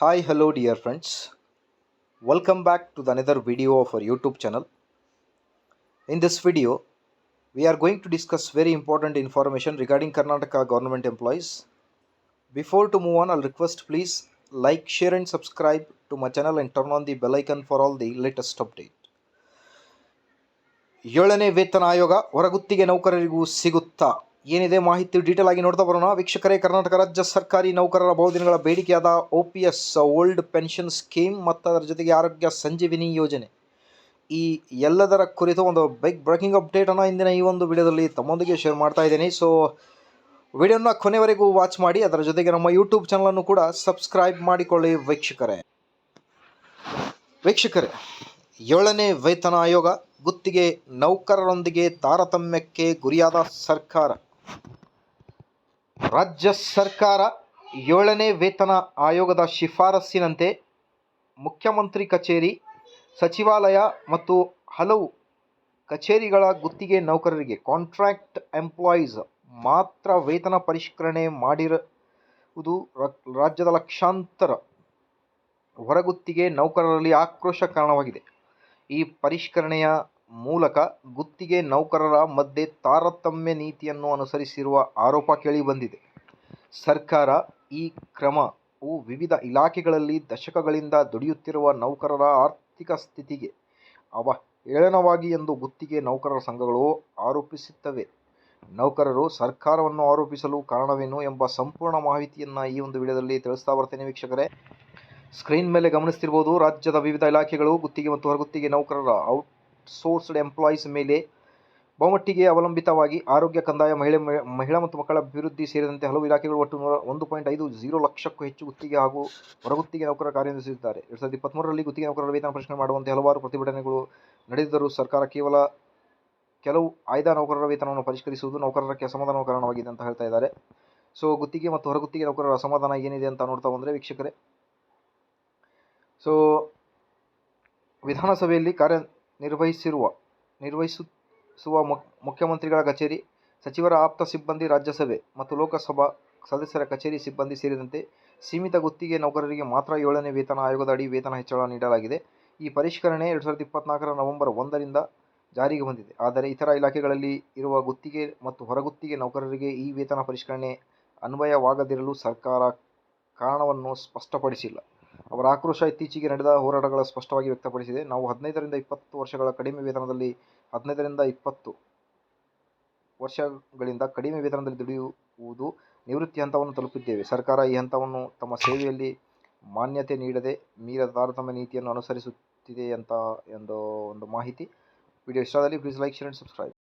Hi, hello, dear friends. Welcome back to the another video of our YouTube channel. In this video, we are going to discuss very important information regarding Karnataka government employees. Before to move on, I'll request please like, share, and subscribe to my channel and turn on the bell icon for all the latest update. ಏಳನೇ ವೇತನ ಆಯೋಗ ಹೊರಗುತ್ತಿಗೆ ನೌಕರರಿಗೂ ಸಿಗುತ್ತಾ ಏನಿದೆ ಮಾಹಿತಿ detail ಆಗಿ ನೋಡ್ತಾ ಬರೋಣ. ವೀಕ್ಷಕರೇ, ಕರ್ನಾಟಕ ರಾಜ್ಯ ಸರ್ಕಾರಿ ನೌಕರರ ಬಹುದಿನಗಳ ಬೇಡಿಕೆಯಾದ O P S old pension scheme ಮತ್ತು ಅದರ ಜೊತೆಗೆ ಆರೋಗ್ಯ ಸಂಜೀವಿನಿ ಯೋಜನೆ. ಈ ಎಲ್ಲದರ ಕುರಿತು ಒಂದು ಬೈಕ್ ಬ್ರೇಕಿಂಗ್ ಅಪ್ಡೇಟನ್ನು ಇಂದಿನ ಈ ಒಂದು ವಿಡಿಯೋದಲ್ಲಿ ತಮ್ಮೊಂದಿಗೆ ಶೇರ್ ಮಾಡ್ತಾ ಇದ್ದೀನಿ. ಸೊ ವಿಡಿಯೋನ ಕೊನೆವರೆಗೂ ವಾಚ್ ಮಾಡಿ, ಅದರ ಜೊತೆಗೆ ನಮ್ಮ ಯೂಟ್ಯೂಬ್ ಚಾನಲನ್ನು ಕೂಡ ಸಬ್ಸ್ಕ್ರೈಬ್ ಮಾಡಿಕೊಳ್ಳಿ ವೀಕ್ಷಕರೇ. ವೀಕ್ಷಕರೇ, ಏಳನೇ ವೇತನ ಆಯೋಗ ಗುತ್ತಿಗೆ ನೌಕರರೊಂದಿಗೆ ತಾರತಮ್ಯಕ್ಕೆ ಗುರಿಯಾದ ಸರ್ಕಾರ. ರಾಜ್ಯ ಸರ್ಕಾರ ಏಳನೇ ವೇತನ ಆಯೋಗದ ಶಿಫಾರಸ್ಸಿನಂತೆ ಮುಖ್ಯಮಂತ್ರಿ ಕಚೇರಿ, ಸಚಿವಾಲಯ ಮತ್ತು ಹಲವು ಕಚೇರಿಗಳ ಗುತ್ತಿಗೆ ನೌಕರರಿಗೆ ಕಾಂಟ್ರಾಕ್ಟ್ ಎಂಪ್ಲಾಯೀಸ್ ಮಾತ್ರ ವೇತನ ಪರಿಷ್ಕರಣೆ ಮಾಡಿರುವುದು ರಾಜ್ಯದ ಲಕ್ಷಾಂತರ ಹೊರಗುತ್ತಿಗೆ ನೌಕರರಲ್ಲಿ ಆಕ್ರೋಶ ಕಾರಣವಾಗಿದೆ. ಈ ಪರಿಷ್ಕರಣೆಯ ಮೂಲಕ ಗುತ್ತಿಗೆ ನೌಕರರ ಮಧ್ಯೆ ತಾರತಮ್ಯ ನೀತಿಯನ್ನು ಅನುಸರಿಸಿರುವ ಆರೋಪ ಕೇಳಿಬಂದಿದೆ. ಸರ್ಕಾರ ಈ ಕ್ರಮವು ವಿವಿಧ ಇಲಾಖೆಗಳಲ್ಲಿ ದಶಕಗಳಿಂದ ದುಡಿಯುತ್ತಿರುವ ನೌಕರರ ಆರ್ಥಿಕ ಸ್ಥಿತಿಗೆ ಅವಹೇಳನವಾಗಿ ಎಂದು ಗುತ್ತಿಗೆ ನೌಕರರ ಸಂಘಗಳು ಆರೋಪಿಸುತ್ತವೆ. ನೌಕರರು ಸರ್ಕಾರವನ್ನು ಆರೋಪಿಸಲು ಕಾರಣವೇನು ಎಂಬ ಸಂಪೂರ್ಣ ಮಾಹಿತಿಯನ್ನು ಈ ಒಂದು ವಿಡಿಯೋದಲ್ಲಿ ತಿಳಿಸ್ತಾ ಬರ್ತೇನೆ ವೀಕ್ಷಕರೇ. ಸ್ಕ್ರೀನ್ ಮೇಲೆ ಗಮನಿಸ್ತಿರ್ಬೋದು, ರಾಜ್ಯದ ವಿವಿಧ ಇಲಾಖೆಗಳು ಗುತ್ತಿಗೆ ಮತ್ತು ಹೊರಗುತ್ತಿಗೆ ನೌಕರರ ಔಟ್ಸೋರ್ಸ್ಡ್ ಎಂಪ್ಲಾಯೀಸ್ ಮೇಲೆ ಬಹುಮಟ್ಟಿಗೆ ಅವಲಂಬಿತವಾಗಿ ಆರೋಗ್ಯ ಕಂದಾಯ ಮಹಿಳೆ, ಮಹಿಳಾ ಮತ್ತು ಮಕ್ಕಳ ಅಭಿವೃದ್ಧಿ ಸೇರಿದಂತೆ ಹಲವು ಇಲಾಖೆಗಳು ಒಟ್ಟು ನೂರ ಒಂದು ಪಾಯಿಂಟ್ ಐದು ಜೀರೋ ಲಕ್ಷಕ್ಕೂ ಹೆಚ್ಚು ಗುತ್ತಿಗೆ ಹಾಗೂ ಹೊರಗುತ್ತಿಗೆ ನೌಕರರ ಕಾರ್ಯನಿರ್ವಹಿಸಿದ್ದಾರೆ. ಎರಡು ಸಾವಿರದ ಇಪ್ಪತ್ತ್ಮೂರರಲ್ಲಿ ಗುತ್ತಿಗೆ ನೌಕರರ ವೇತನ ಪರಿಷ್ಕರಣೆ ಮಾಡುವಂತೆ ಹಲವಾರು ಪ್ರತಿಭಟನೆಗಳು ನಡೆದಿದ್ದರೂ ಸರ್ಕಾರ ಕೇವಲ ಕೆಲವು ಆಯ್ದ ನೌಕರರ ವೇತನವನ್ನು ಪರಿಷ್ಕರಿಸುವುದು ನೌಕರರ ಅಸಮಾಧಾನ ಕಾರಣವಾಗಿದೆ ಅಂತ ಹೇಳ್ತಾ ಇದ್ದಾರೆ. ಸೊ, ಗುತ್ತಿಗೆ ಮತ್ತು ಹೊರಗುತ್ತಿಗೆ ನೌಕರರ ಅಸಮಾಧಾನ ಏನಿದೆ ಅಂತ ನೋಡ್ತಾ ಬಂದರೆ ವೀಕ್ಷಕರೇ, ಸೊ ವಿಧಾನಸಭೆಯಲ್ಲಿ ಕಾರ್ಯನಿರ್ವಹಿಸಿರುವ ನಿರ್ವಹಿಸುವ ಮುಖ್ಯಮಂತ್ರಿಗಳ ಕಚೇರಿ, ಸಚಿವರ ಆಪ್ತ ಸಿಬ್ಬಂದಿ ರಾಜ್ಯಸಭೆ ಮತ್ತು ಲೋಕಸಭಾ ಸದಸ್ಯರ ಕಚೇರಿ ಸಿಬ್ಬಂದಿ ಸೇರಿದಂತೆ ಸೀಮಿತ ಗುತ್ತಿಗೆ ನೌಕರರಿಗೆ ಮಾತ್ರ ಏಳನೇ ವೇತನ ಆಯೋಗದ ಅಡಿ ವೇತನ ಹೆಚ್ಚಳ ನೀಡಲಾಗಿದೆ. ಈ ಪರಿಷ್ಕರಣೆ ಎರಡು ಸಾವಿರದ ಇಪ್ಪತ್ನಾಲ್ಕರ ನವೆಂಬರ್ ಒಂದರಿಂದ ಜಾರಿಗೆ ಬಂದಿದೆ. ಆದರೆ ಇತರ ಇಲಾಖೆಗಳಲ್ಲಿ ಇರುವ ಗುತ್ತಿಗೆ ಮತ್ತು ಹೊರಗುತ್ತಿಗೆ ನೌಕರರಿಗೆ ಈ ವೇತನ ಪರಿಷ್ಕರಣೆ ಅನ್ವಯವಾಗದಿರಲು ಸರ್ಕಾರ ಕಾರಣವನ್ನು ಸ್ಪಷ್ಟಪಡಿಸಿಲ್ಲ. ಅವರ ಆಕ್ರೋಶ ಇತ್ತೀಚೆಗೆ ನಡೆದ ಹೋರಾಟಗಳ ಸ್ಪಷ್ಟವಾಗಿ ವ್ಯಕ್ತಪಡಿಸಿದೆ. ನಾವು ಹದಿನೈದರಿಂದ ಇಪ್ಪತ್ತು ವರ್ಷಗಳ ಕಡಿಮೆ ವೇತನದಲ್ಲಿ, ಹದಿನೈದರಿಂದ ಇಪ್ಪತ್ತು ವರ್ಷಗಳಿಂದ ಕಡಿಮೆ ವೇತನದಲ್ಲಿ ದುಡಿಯುವುದು ನಿವೃತ್ತಿ ಹಂತವನ್ನು ತಲುಪಿದ್ದೇವೆ. ಸರ್ಕಾರ ಈ ಹಂತವನ್ನು ತಮ್ಮ ಸೇವೆಯಲ್ಲಿ ಮಾನ್ಯತೆ ನೀಡದೆ ಮೀರದ ತಾರತಮ್ಯ ನೀತಿಯನ್ನು ಅನುಸರಿಸುತ್ತಿದೆ ಅಂತ ಎಂದು ಒಂದು ಮಾಹಿತಿ. Video ಇಷ್ಟದಲ್ಲಿ please like share and subscribe